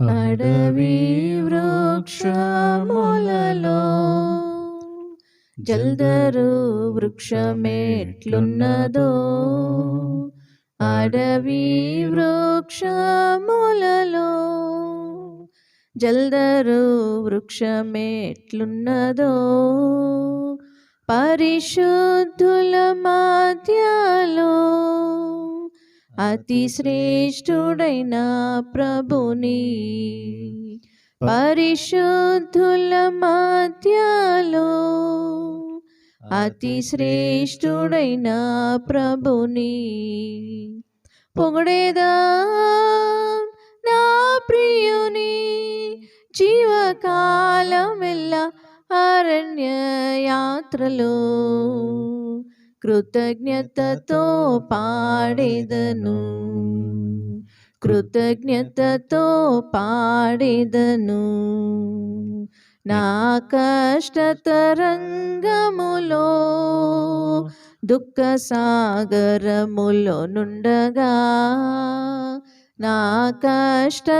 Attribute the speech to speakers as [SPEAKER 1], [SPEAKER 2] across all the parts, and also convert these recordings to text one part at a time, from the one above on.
[SPEAKER 1] అడవి వృక్షములలో జల్దరు వృక్షమెట్లున్నదో. అడవి వృక్షములలో జల్దరు వృక్షమెట్లున్నదో. పరిశుద్ధుల మధ్యలో అతి శ్రేష్ఠుడైన ప్రభుని. పరిశుద్ధుల మధ్యలో అతి శ్రేష్ఠుడైన ప్రభుని. పొగడేదా నా ప్రియుని జీవకాలం వెళ్ళ అరణ్య యాత్రలో కృతజ్ఞతతో పాడేదను కృతజ్ఞతతో పాడేదను నా కష్టతరంగములో దుఃఖ సాగరములో నుండగా నా కష్టతరంగములో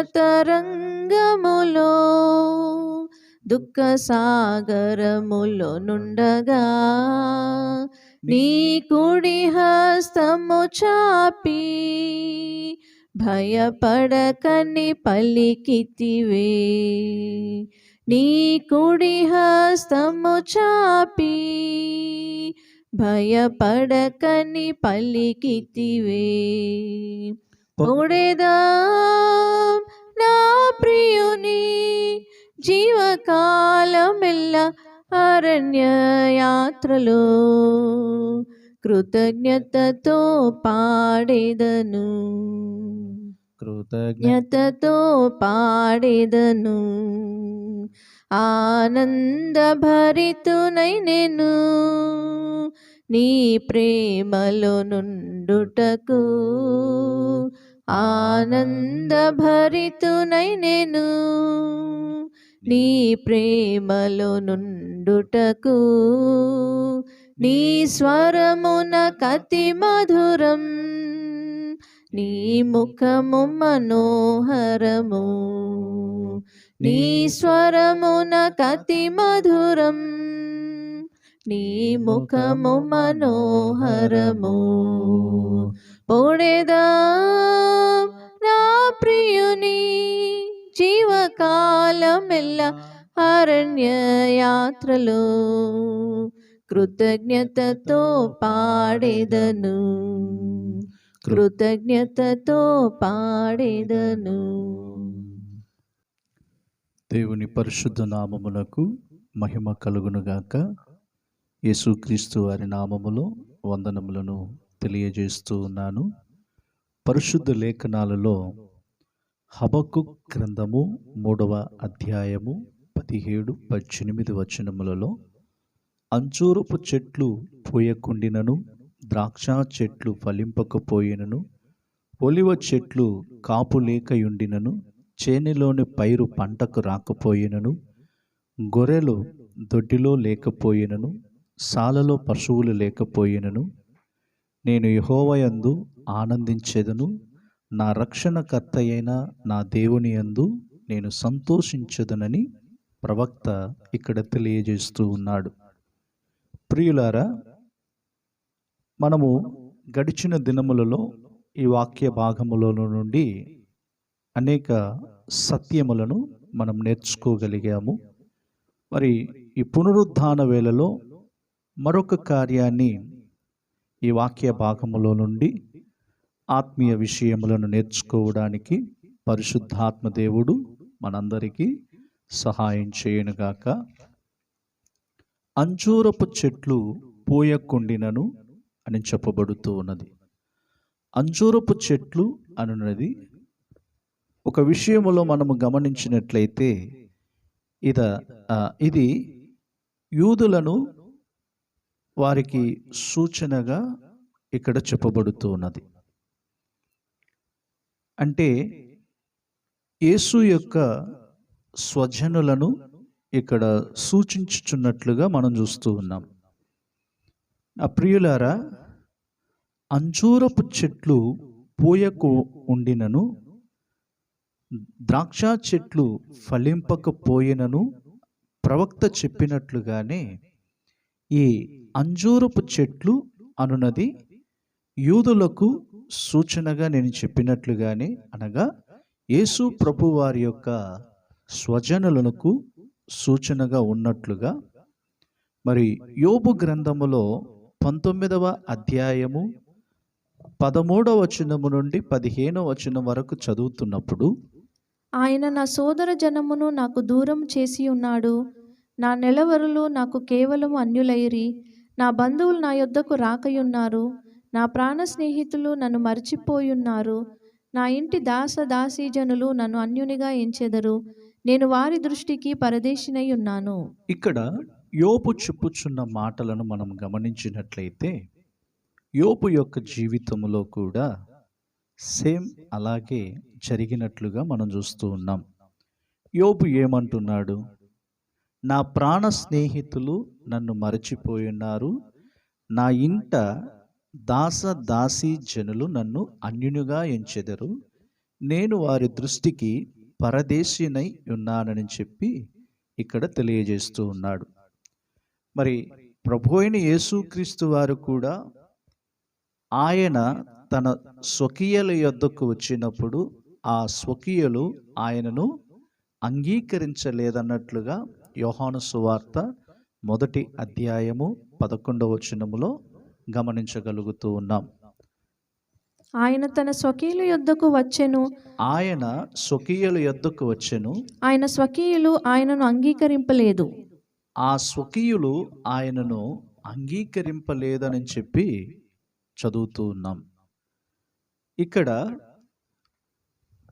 [SPEAKER 1] దుఃఖ సాగరములో నుండగా నీ కుడి హస్తము చాపి భయపడకని పలికితివే. నీ కుడి హస్తము చాపి భయపడకని పలికితివే. పొడేదా నా ప్రియుని జీవకాలమెల్ల అరణ్య యాత్రలో కృతజ్ఞతతో పాడేదను. కృతజ్ఞతతో పాడేదను. ఆనంద భరితునై నేను నీ ప్రేమలో నుండుటకు ఆనంద భరితునై నేను నీ ప్రేమలో నుండుటకు నీ స్వరమున కతి మధురం నీ ముఖము మనోహరము నీ స్వరమున కతి మధురం నీ ముఖము మనోహరము. పొడేదా నా ప్రియుని జీవకాలమెల్ల అరణ్య యాత్రలో కృతజ్ఞతతో పాడేదను. కృతజ్ఞతతో పాడేదను.
[SPEAKER 2] దేవుని పరిశుద్ధ నామమునకు మహిమ కలుగునుగాక. యేసుక్రీస్తు వారి నామములో వందనములను తెలియజేస్తూ ఉన్నాను. పరిశుద్ధ లేఖనాలలో హబకు గ్రంథము మూడవ అధ్యాయము పదిహేడు పద్దెనిమిది వచనములలో అంచూరుపు చెట్లు పోయకుండినను ద్రాక్ష చెట్లు ఫలింపకపోయినను ఒలివ చెట్లు కాపు లేకయుండినను చేనిలోని పైరు పంటకు రాకపోయినను గొర్రెలు దొడ్డిలో లేకపోయినను సాలలో పశువులు లేకపోయినను నేను యహోవయందు ఆనందించెదను నా రక్షణకర్త అయిన నా దేవుని యందు నేను సంతోషించదనని ప్రవక్త ఇక్కడ తెలియజేస్తూ ఉన్నాడు. ప్రియులారా మనము గడిచిన దినములలో ఈ వాక్య భాగములో నుండి అనేక సత్యములను మనం నేర్చుకోగలిగాము. మరి ఈ పునరుద్ధాన వేళలో మరొక కార్యాన్ని ఈ వాక్య భాగములో నుండి ఆత్మీయ విషయములను నేర్చుకోవడానికి పరిశుద్ధాత్మ దేవుడు మనందరికీ సహాయం చేయనుగాక. అంజూరపు చెట్లు పూయకుండినను అని చెప్పబడుతూ ఉన్నది. అంజూరపు చెట్లు అనున్నది ఒక విషయములో మనము గమనించినట్లయితే ఇద ఇది యూదులను వారికి సూచనగా ఇక్కడ చెప్పబడుతూ ఉన్నది. అంటే యేసు యొక్క స్వజనులను ఇక్కడ సూచించుచున్నట్లుగా మనం చూస్తూ ఉన్నాం. ఆ ప్రియులారా అంజూరపు చెట్లు పూయకు ఉండినను ద్రాక్ష చెట్లు ఫలింపకపోయినను ప్రవక్త చెప్పినట్లుగానే ఈ అంజూరపు చెట్లు అనునది యూదులకు సూచనగా నేను చెప్పినట్లుగానే అనగా యేసు ప్రభు వారి యొక్క స్వజనులకు సూచనగా ఉన్నట్లుగా మరి యోబు గ్రంథములో పంతొమ్మిదవ అధ్యాయము పదమూడవ వచనము నుండి పదిహేనవ వచనం వరకు చదువుతున్నప్పుడు
[SPEAKER 1] ఆయన నా సోదర జనమును నాకు దూరం చేసి ఉన్నాడు. నా నెలవరులు నాకు కేవలం అన్యులైరి నా బంధువులు నా యొద్దకు రాకయున్నారు. నా ప్రాణ స్నేహితులు నన్ను మరచిపోయున్నారు. నా ఇంటి దాస దాసీజనులు నన్ను అన్యునిగా ఎంచెదరు. నేను వారి దృష్టికి పరదేశినై ఉన్నాను.
[SPEAKER 2] ఇక్కడ యోపు చెప్పుచున్న మాటలను మనం గమనించినట్లయితే యోపు యొక్క జీవితంలో కూడా సేమ్ అలాగే జరిగినట్లుగా మనం చూస్తూ ఉన్నాం. యోపు ఏమంటున్నాడు? నా ప్రాణ స్నేహితులు నన్ను మరచిపోయున్నారు. నా ఇంట దాస దాసీ జనులు నన్ను అన్యునిగా ఎంచెదరు. నేను వారి దృష్టికి పరదేశీనై ఉన్నానని చెప్పి ఇక్కడ తెలియజేస్తూ ఉన్నాడు. మరి ప్రభు అయిన యేసుక్రీస్తు వారు కూడా ఆయన తన స్వకీయుల యొద్దకు వచ్చినప్పుడు ఆ స్వకీయులు ఆయనను అంగీకరించలేదన్నట్లుగా యోహాను సువార్త మొదటి అధ్యాయము పదకొండవ వచనములో గమనించగలుగుతూ ఉన్నాం.
[SPEAKER 1] ఆయన తన స్వకీయుల యొద్దకు వచ్చెను.
[SPEAKER 2] ఆయన స్వకీయుల యొద్దకు వచ్చెను.
[SPEAKER 1] ఆయన స్వకీయులు ఆయనను అంగీకరింపలేదు.
[SPEAKER 2] ఆ స్వకీయులు ఆయనను అంగీకరింపలేదని చెప్పి చదువుతూ ఉన్నాం. ఇక్కడ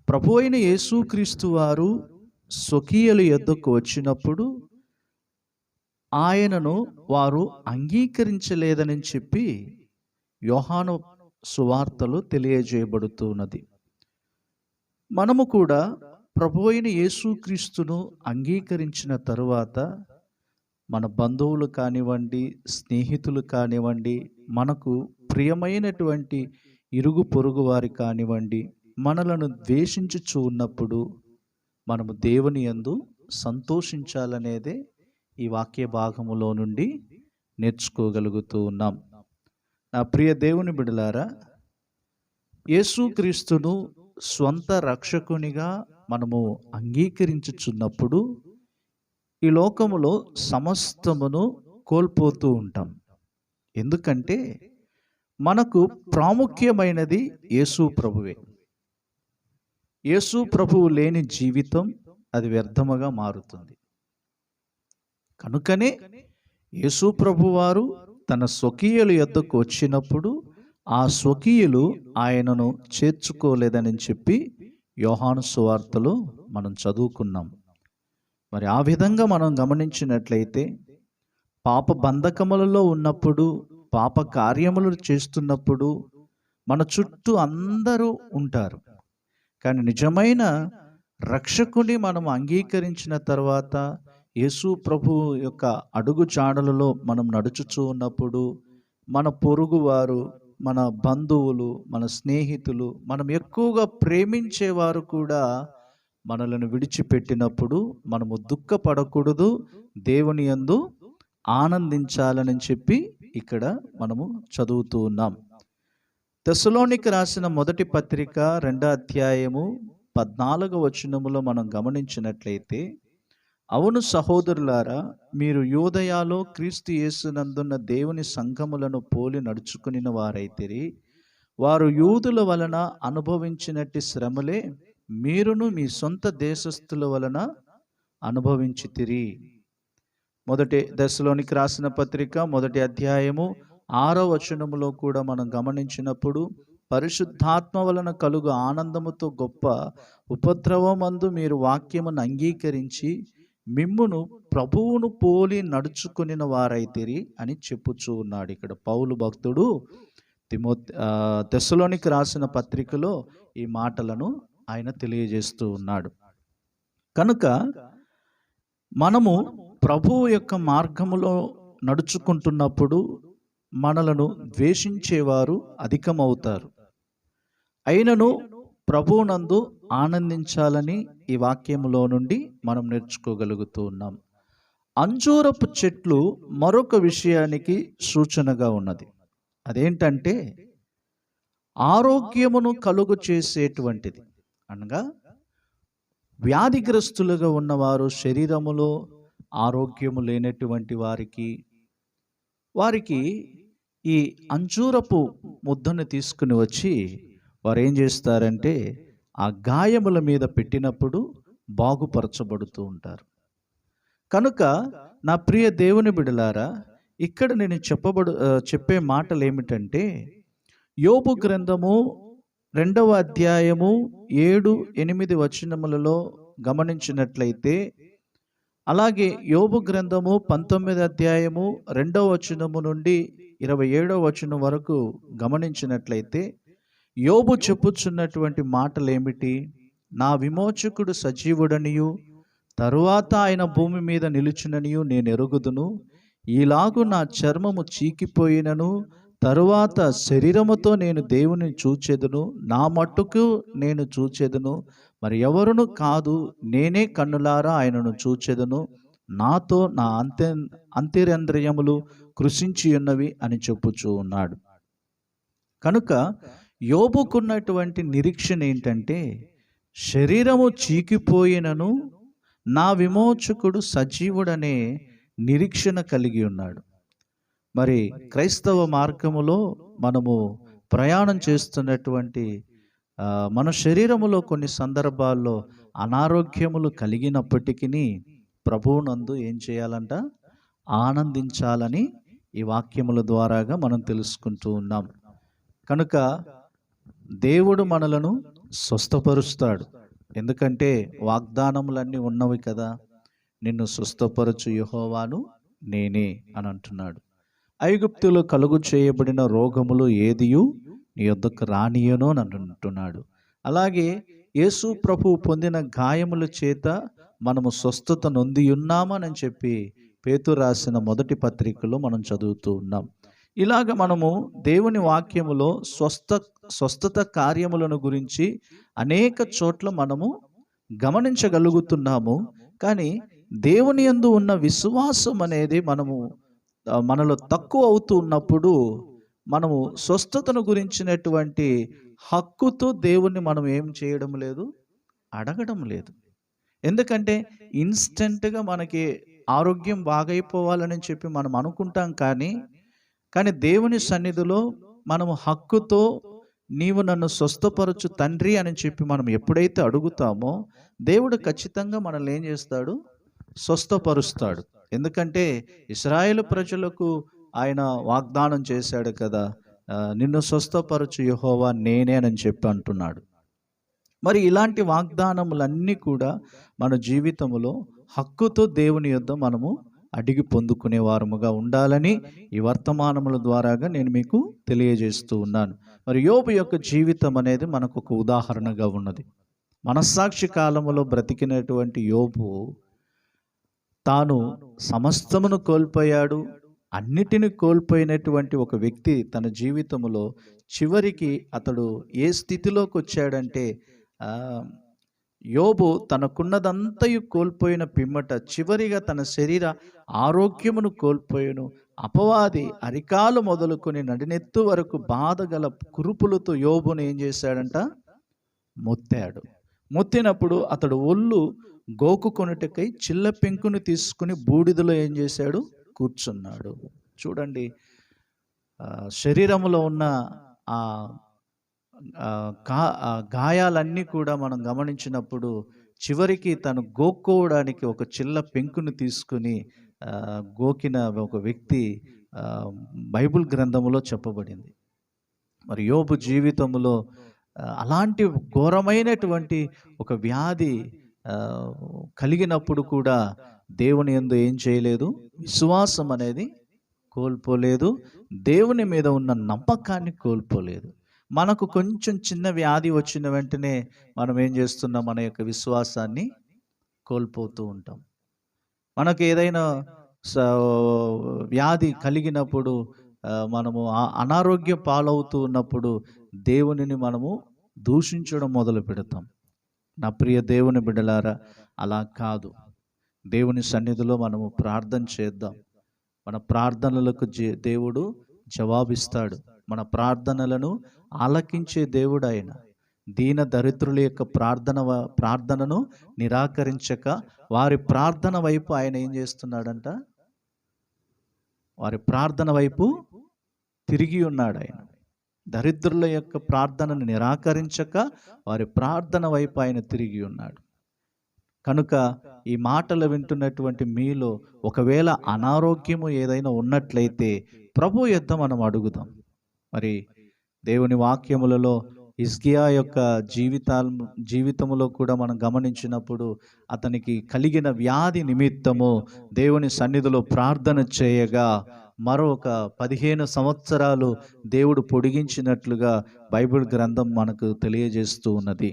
[SPEAKER 2] ప్రభు అయిన యేసుక్రీస్తు వారు స్వకీయుల యొద్దకు వచ్చినప్పుడు ఆయనను వారు అంగీకరించలేదని చెప్పి యోహాను సువార్తలు తెలియజేయబడుతున్నది. మనము కూడా ప్రభు అయిన యేసుక్రీస్తును అంగీకరించిన తరువాత మన బంధువులు కానివ్వండి స్నేహితులు కానివ్వండి మనకు ప్రియమైనటువంటి ఇరుగు పొరుగు వారి కానివ్వండి మనలను ద్వేషించుచు ఉన్నప్పుడు మనము దేవుని యందు సంతోషించాలనేదే ఈ వాక్య భాగములో నుండి నేర్చుకోగలుగుతూ ఉన్నాం. నా ప్రియ దేవుని బిడలారా యేసుక్రీస్తును స్వంత రక్షకునిగా మనము అంగీకరించుచున్నప్పుడు ఈ లోకములో సమస్తమును కోల్పోతూ ఉంటాం. ఎందుకంటే మనకు ప్రాముఖ్యమైనది యేసు ప్రభువే. యేసు ప్రభువు లేని జీవితం అది వ్యర్థముగా మారుతుంది. కనుకనే యేసు ప్రభువారు తన స్వకీయుల యొద్దకు వచ్చినప్పుడు ఆ స్వకీయులు ఆయనను చేర్చుకోలేదని చెప్పి యోహాను సువార్తలో మనం చదువుకున్నాం. మరి ఆ విధంగా మనం గమనించినట్లయితే పాప బంధకములలో ఉన్నప్పుడు పాప కార్యములు చేస్తున్నప్పుడు మన చుట్టూ అందరూ ఉంటారు. కానీ నిజమైన రక్షకుని మనం అంగీకరించిన తర్వాత యేసు ప్రభు యొక్క అడుగు చాడలలో మనం నడుచుచూ ఉన్నప్పుడు మన పొరుగువారు మన బంధువులు మన స్నేహితులు మనం ఎక్కువగా ప్రేమించేవారు కూడా మనలను విడిచిపెట్టినప్పుడు మనము దుఃఖపడకూడదు దేవుని యందు ఆనందించాలని చెప్పి ఇక్కడ మనము చదువుతూ ఉన్నాం. తెసలోనికి రాసిన మొదటి పత్రిక రెండో అధ్యాయము పద్నాలుగవ వచనములో మనం గమనించినట్లయితే అవును సహోదరులారా మీరు యోదయాలో క్రీస్తు యేసునందున్న దేవుని సంఘములను పోలి నడుచుకుని వారైతే వారు యూదుల వలన అనుభవించినట్టి శ్రమలే మీరును మీ సొంత దేశస్థుల వలన అనుభవించితిరి. మొదటి దశలోనికి రాసిన పత్రిక మొదటి అధ్యాయము ఆరో వచనములో కూడా మనం గమనించినప్పుడు పరిశుద్ధాత్మ వలన కలుగు ఆనందముతో గొప్ప ఉపద్రవమందు మీరు వాక్యమును అంగీకరించి మిమ్మును ప్రభువును పోలి నడుచుకుని వారైతిరి అని చెప్పుచూ ఉన్నాడు ఇక్కడ పౌలు భక్తుడు. తిమో దశలోనికి రాసిన పత్రికలో ఈ మాటలను ఆయన తెలియజేస్తూ ఉన్నాడు. కనుక మనము ప్రభువు యొక్క మార్గములో నడుచుకుంటున్నప్పుడు మనలను ద్వేషించేవారు అధికమవుతారు. అయినను ప్రభువునందు ఆనందించాలని ఈ వాక్యములో నుండి మనం నేర్చుకోగలుగుతూ ఉన్నాం. అంజూరపు చెట్లు మరొక విషయానికి సూచనగా ఉన్నది. అదేంటంటే ఆరోగ్యమును కలుగు చేసేటువంటిది. అనగా వ్యాధిగ్రస్తులుగా ఉన్నవారు శరీరములో ఆరోగ్యము లేనటువంటి వారికి వారికి ఈ అంజూరపు ముద్దను తీసుకుని వచ్చి వారు ఏం చేస్తారంటే ఆ గాయముల మీద పెట్టినప్పుడు బాగుపరచబడుతూ ఉంటారు. కనుక నా ప్రియ దేవుని బిడలారా ఇక్కడ నేను చెప్పబడు చెప్పే మాటలు ఏమిటంటే యోబు గ్రంథము రెండవ అధ్యాయము ఏడు ఎనిమిది వచనములలో గమనించినట్లయితే అలాగే యోబు గ్రంథము పంతొమ్మిది అధ్యాయము రెండవ వచనము నుండి ఇరవై ఏడవ వచనం వరకు గమనించినట్లయితే యోబు చెప్పుచున్నటువంటి మాటలు ఏమిటి నా విమోచకుడు సజీవుడనియు తరువాత ఆయన భూమి మీద నిలుచుననియు నేను ఎరుగుదును. ఈలాగు నా చర్మము చీకిపోయినను తరువాత శరీరముతో నేను దేవుని చూచెదను. నా మట్టుకు నేను చూచెదను. మరి ఎవరును కాదు నేనే కన్నులారా ఆయనను చూచెదను. నాతో నా అంత్య అంతరేంద్రియములు కృషించి ఉన్నవి అని చెప్పుచూ ఉన్నాడు. కనుక యోబుకున్నటువంటి నిరీక్షణ ఏంటంటే శరీరము చీకిపోయినను నా విమోచకుడు సజీవుడనే నిరీక్షణ కలిగి ఉన్నాడు. మరి క్రైస్తవ మార్గములో మనము ప్రయాణం చేస్తున్నటువంటి మన శరీరములో కొన్ని సందర్భాల్లో అనారోగ్యములు కలిగినప్పటికీ ప్రభువునందు ఏం చేయాలంట? ఆనందించాలని ఈ వాక్యముల ద్వారాగా మనం తెలుసుకుంటూ ఉన్నాం. కనుక దేవుడు మనలను స్వస్థపరుస్తాడు. ఎందుకంటే వాగ్దానములన్నీ ఉన్నవి కదా. నిన్ను స్వస్థపరచు యుహోవాను నేనే అని అంటున్నాడు. ఐగుప్తులో కలుగు చేయబడిన రోగములు ఏదియు? నీ యొద్దకు రానియను అని అంటున్నాడు. అలాగే యేసు ప్రభు పొందిన గాయముల చేత మనము స్వస్థత నొంది ఉన్నామని చెప్పి పేతు రాసిన మొదటి పత్రికలో మనం చదువుతూ ఉన్నాం. ఇలాగ మనము దేవుని వాక్యములో స్వస్థ స్వస్థత కార్యములను గురించి అనేక చోట్ల మనము గమనించగలుగుతున్నాము. కానీ దేవుని యందు ఉన్న విశ్వాసం అనేది మనము మనలో తక్కువ అవుతూ ఉన్నప్పుడు మనము స్వస్థతను గురించినటువంటి హక్కుతో దేవుణ్ణి మనం ఏం చేయడం లేదు? అడగడం లేదు. ఎందుకంటే ఇన్స్టెంట్గా మనకి ఆరోగ్యం బాగైపోవాలని చెప్పి మనం అనుకుంటాం కానీ కానీ దేవుని సన్నిధిలో మనము హక్కుతో నీవు నన్ను స్వస్థపరచు తండ్రి అని చెప్పి మనం ఎప్పుడైతే అడుగుతామో దేవుడు ఖచ్చితంగా మనల్ని ఏం చేస్తాడు? స్వస్థపరుస్తాడు. ఎందుకంటే ఇస్రాయేల్ ప్రజలకు ఆయన వాగ్దానం చేశాడు కదా నిన్ను స్వస్థపరచు యహోవా నేనే అని చెప్పి అంటున్నాడు. మరి ఇలాంటి వాగ్దానములన్నీ కూడా మన జీవితంలో హక్కుతో దేవుని యొద్ద మనము అడిగి పొందుకునే వారముగా ఉండాలని ఈ వర్తమానముల ద్వారాగా నేను మీకు తెలియజేస్తూ ఉన్నాను. మరి యోబు యొక్క జీవితం అనేది మనకు ఒక ఉదాహరణగా ఉన్నది. మనస్సాక్షి కాలములో బ్రతికినటువంటి యోబు తాను సమస్తమును కోల్పోయాడు. అన్నిటిని కోల్పోయినటువంటి ఒక వ్యక్తి తన జీవితంలో చివరికి అతడు ఏ స్థితిలోకి వచ్చాడంటే యోబు తనకున్నదంతయు కోల్పోయిన పిమ్మట చివరిగా తన శరీర ఆరోగ్యమును కోల్పోయిను. అపవాది అరికాలు మొదలుకొని నడినెత్తు వరకు బాధ గల కురుపులతో యోబును ఏం చేశాడంట? మొత్తాడు. మొత్తినప్పుడు అతడు ఒళ్ళు గోకుకొనుటకై చిల్ల పెంకును తీసుకుని బూడిదలో ఏం చేశాడు? కూర్చున్నాడు. చూడండి శరీరంలో ఉన్న ఆ, గా గాయాలన్నీ కూడా మనం గమనించినప్పుడు చివరికి తను గోక్కోవడానికి ఒక చిల్ల పెంకును తీసుకుని గోకిన ఒక వ్యక్తి బైబుల్ బైబిల్ గ్రంథములో చెప్పబడింది. మరి యోబు జీవితంలో అలాంటి ఘోరమైనటువంటి ఒక వ్యాధి కలిగినప్పుడు కూడా దేవుని ఎందు ఏం చేయలేదు? విశ్వాసం అనేది కోల్పోలేదు. దేవుని మీద ఉన్న నమ్మకాన్ని కోల్పోలేదు. మనకు కొంచెం చిన్న వ్యాధి వచ్చిన వెంటనే మనం ఏం చేస్తున్నాం? మన యొక్క విశ్వాసాన్ని కోల్పోతూ ఉంటాం. మనకు ఏదైనా స- వ్యాధి కలిగినప్పుడు మనము అనారోగ్య పాలవుతూ ఉన్నప్పుడు దేవునిని మనము దూషించడం మొదలు పెడతాం. నా ప్రియ దేవుని బిడ్డలారా అలా కాదు. దేవుని సన్నిధిలో మనము ప్రార్థన చేద్దాం. మన ప్రార్థనలకు జే- దేవుడు జవాబిస్తాడు. మన ప్రార్థనలను ఆలకించే దేవుడు ఆయన దీన దరిద్రుల యొక్క ప్రార్థన వ- ప్రార్థనను నిరాకరించక వారి ప్రార్థన వైపు ఆయన ఏం చేస్తున్నాడంట? వారి ప్రార్థన వైపు తిరిగి ఉన్నాడు ఆయన. దరిద్రుల యొక్క ప్రార్థనను నిరాకరించక వారి ప్రార్థన వైపు ఆయన తిరిగి ఉన్నాడు. కనుక ఈ మాటలు వింటున్నటువంటి మీలో ఒకవేళ అనారోగ్యము ఏదైనా ఉన్నట్లయితే ప్రభు యుద్ధం మనం అడుగుదాం. మరి దేవుని వాక్యములలో ఇస్కియా యొక్క జీవితాల జీవితములో కూడా మనం గమనించినప్పుడు అతనికి కలిగిన వ్యాధి నిమిత్తము దేవుని సన్నిధిలో ప్రార్థన చేయగా మరొక పదిహేను సంవత్సరాలు దేవుడు పొడిగించినట్లుగా బైబిల్ గ్రంథం మనకు తెలియజేస్తూ ఉన్నది.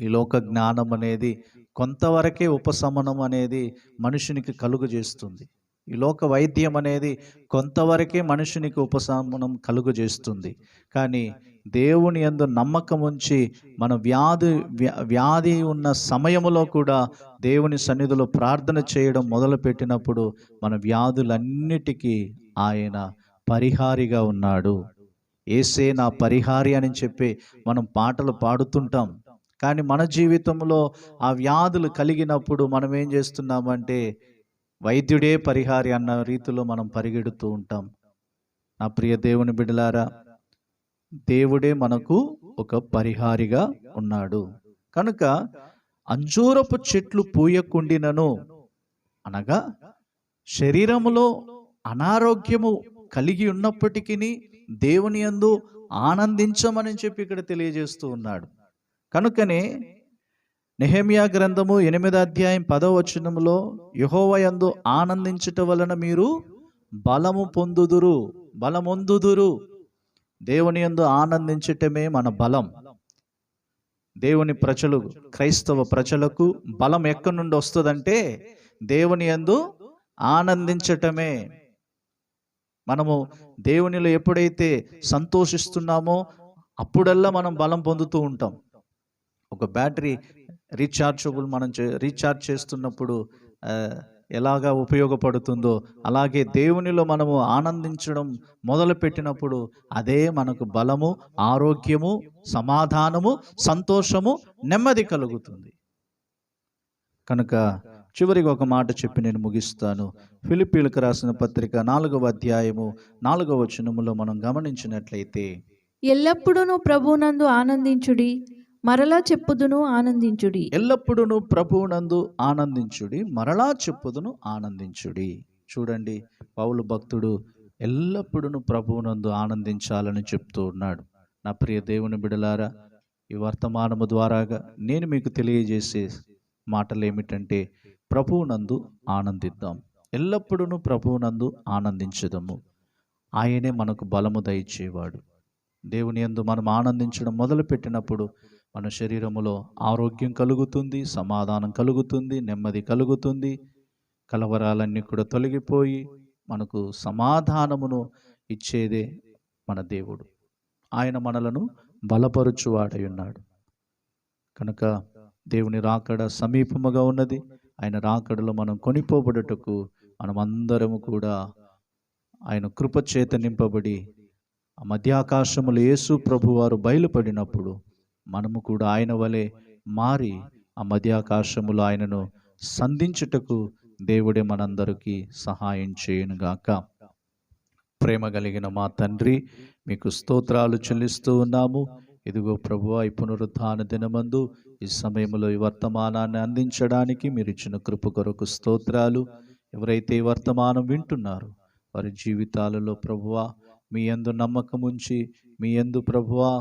[SPEAKER 2] ఈ లోక జ్ఞానం అనేది కొంతవరకే ఉపశమనం అనేది మనుషునికి కలుగజేస్తుంది. ఈ లోక వైద్యం అనేది కొంతవరకే మనుషునికి ఉపశమనం కలుగు చేస్తుంది కానీ దేవుని యందు నమ్మకం ఉంచి మన వ్యాధి వ్యా- వ్యాధి ఉన్న సమయంలో కూడా దేవుని సన్నిధిలో ప్రార్థన చేయడం మొదలుపెట్టినప్పుడు మన వ్యాధులన్నిటికీ ఆయన పరిహారిగా ఉన్నాడు. ఏసే నా పరిహారి అని చెప్పి మనం పాటలు పాడుతుంటాం. కానీ మన జీవితంలో ఆ వ్యాధులు కలిగినప్పుడు మనం ఏం చేస్తున్నామంటే వైద్యుడే పరిహారి అన్న రీతిలో మనం పరిగెడుతూ ఉంటాం. నా ప్రియ దేవుని బిడలారా దేవుడే మనకు ఒక పరిహారిగా ఉన్నాడు. కనుక అంజూరపు చెట్లు పూయకుండినను అనగా శరీరములో అనారోగ్యము కలిగి ఉన్నప్పటికీ దేవుని యందు ఆనందించమని చెప్పి ఇక్కడ తెలియజేస్తూ ఉన్నాడు. కనుకనే నెహమియా గ్రంథము ఎనిమిదో అధ్యాయం పదవ వచనంలో యహోవయందు ఆనందించుట వలన మీరు బలము పొందుదురు బలమొందుదురు. దేవుని యందు ఆనందించటమే మన బలం. దేవుని ప్రజలు క్రైస్తవ ప్రజలకు బలం ఎక్కడి నుండి వస్తుందంటే దేవుని యందు ఆనందించటమే. మనము దేవునిలో ఎప్పుడైతే సంతోషిస్తున్నామో అప్పుడల్లా మనం బలం పొందుతూ ఉంటాం. ఒక బ్యాటరీ రీఛార్జబుల్ మనం చే- రీఛార్జ్ చేస్తున్నప్పుడు ఎలాగా ఉపయోగపడుతుందో అలాగే దేవునిలో మనము ఆనందించడం మొదలుపెట్టినప్పుడు అదే మనకు బలము ఆరోగ్యము సమాధానము సంతోషము నెమ్మది కలుగుతుంది. కనుక చివరికి ఒక మాట చెప్పి నేను ముగిస్తాను. ఫిలిపీలకు రాసిన పత్రిక నాలుగవ అధ్యాయము నాలుగవ వచనములో మనం గమనించినట్లయితే
[SPEAKER 1] ఎల్లప్పుడూ ప్రభునందు ఆనందించుడి. మరలా చెప్పుదును ఆనందించుడి.
[SPEAKER 2] ఎల్లప్పుడూ ప్రభువునందు ఆనందించుడి మరలా చెప్పుదును ఆనందించుడి. చూడండి పౌలు భక్తుడు ఎల్లప్పుడూ ప్రభువునందు ఆనందించాలని చెప్తూ ఉన్నాడు. నా ప్రియ దేవుని బిడలారా ఈ వర్తమానము ద్వారాగా నేను మీకు తెలియజేసే మాటలు ఏమిటంటే ప్రభువునందు ఆనందిద్దాం. ఎల్లప్పుడూ ప్రభువునందు ఆనందించదము. ఆయనే మనకు బలము దయచేవాడు. దేవుని ఎందు మనం ఆనందించడం మొదలుపెట్టినప్పుడు మన శరీరములో ఆరోగ్యం కలుగుతుంది సమాధానం కలుగుతుంది నెమ్మది కలుగుతుంది. కలవరాలన్నీ కూడా తొలగిపోయి మనకు సమాధానమును ఇచ్చేదే మన దేవుడు. ఆయన మనలను బలపరుచువాడై ఉన్నాడు కనుక దేవుని రాకడ సమీపముగా ఉన్నది. ఆయన రాకడలో మనం కొనిపోబడుటకు మనమందరము కూడా ఆయన కృపచేత నింపబడి మధ్యాకాశములు యేసు ప్రభువారు బయలుపడినప్పుడు మనము కూడా ఆయన వలె మారి ఆ మధ్యాకాశములో ఆయనను సంధించుటకు దేవుడే మనందరికీ సహాయం చేయనుగాక ప్రేమ కలిగిన మా తండ్రి మీకు స్తోత్రాలు చెల్లిస్తూ ఉన్నాము. ఇదిగో ప్రభు ఈ పునరుద్ధాన దినమందు ఈ సమయంలో ఈ వర్తమానాన్ని అందించడానికి మీరు ఇచ్చిన కృప కొరకు స్తోత్రాలు. ఎవరైతే ఈ వర్తమానం వింటున్నారు వారి జీవితాలలో ప్రభువా మీ యందు నమ్మకం ఉంచి మీ యందు ప్రభువా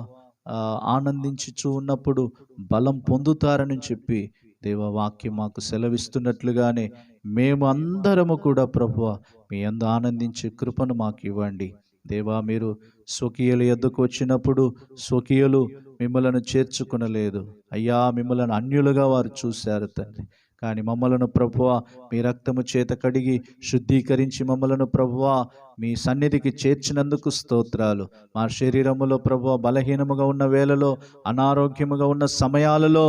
[SPEAKER 2] ఆనందించుచూ ఉన్నప్పుడు బలం పొందుతారని చెప్పి దేవవాక్యం మాకు సెలవిస్తున్నట్లుగానే మేము అందరము కూడా ప్రభువ మీ అందు ఆనందించే కృపను మాకు ఇవ్వండి. దేవా మీరు స్వకీయుల ఎద్దుకు వచ్చినప్పుడు స్వకీయులు మిమ్మలను చేర్చుకునలేదు. అయ్యా మిమ్మలను అన్యులుగా వారు చూశారు తండ్రి. కానీ మమ్మలను ప్రభువ మీ రక్తము చేత కడిగి శుద్ధీకరించి మమ్మలను ప్రభువ మీ సన్నిధికి చేర్చినందుకు స్తోత్రాలు. మా శరీరములో ప్రభువ బలహీనముగా ఉన్న వేళలో అనారోగ్యముగా ఉన్న సమయాలలో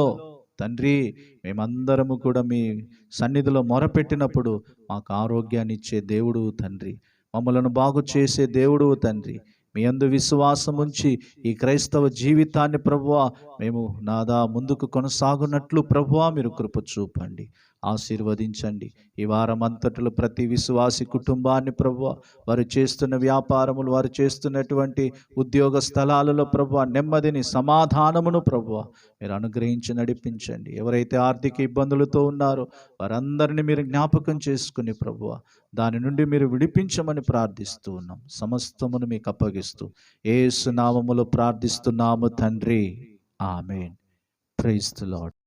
[SPEAKER 2] తండ్రి మేమందరము కూడా మీ సన్నిధిలో మొరపెట్టినప్పుడు మాకు ఆరోగ్యాన్ని ఇచ్చే దేవుడు తండ్రి. మమ్మలను బాగు చేసే దేవుడు తండ్రి. మీ అందు విశ్వాసం ఉంచి ఈ క్రైస్తవ జీవితాన్ని ప్రభువ మేము నాదా ముందుకు కొనసాగునట్లు ప్రభువ మీరు కృప చూపండి. ఆశీర్వదించండి. ఈ వారమంతటిలో ప్రతి విశ్వాసి కుటుంబాన్ని ప్రభువ వారు చేస్తున్న వ్యాపారములు వారు చేస్తున్నటువంటి ఉద్యోగ స్థలాలలో ప్రభువ నెమ్మదిని సమాధానమును ప్రభువ మీరు అనుగ్రహించి నడిపించండి. ఎవరైతే ఆర్థిక ఇబ్బందులతో ఉన్నారో వారందరినీ మీరు జ్ఞాపకం చేసుకుని ప్రభువ దాని నుండి మీరు విడిపించమని ప్రార్థిస్తూ ఉన్నాం. సమస్తమును మీకు అప్పగిస్తూ ఏసు నామములో ప్రార్థిస్తున్నాము తండ్రి. ఆమెన్. Praise the lord.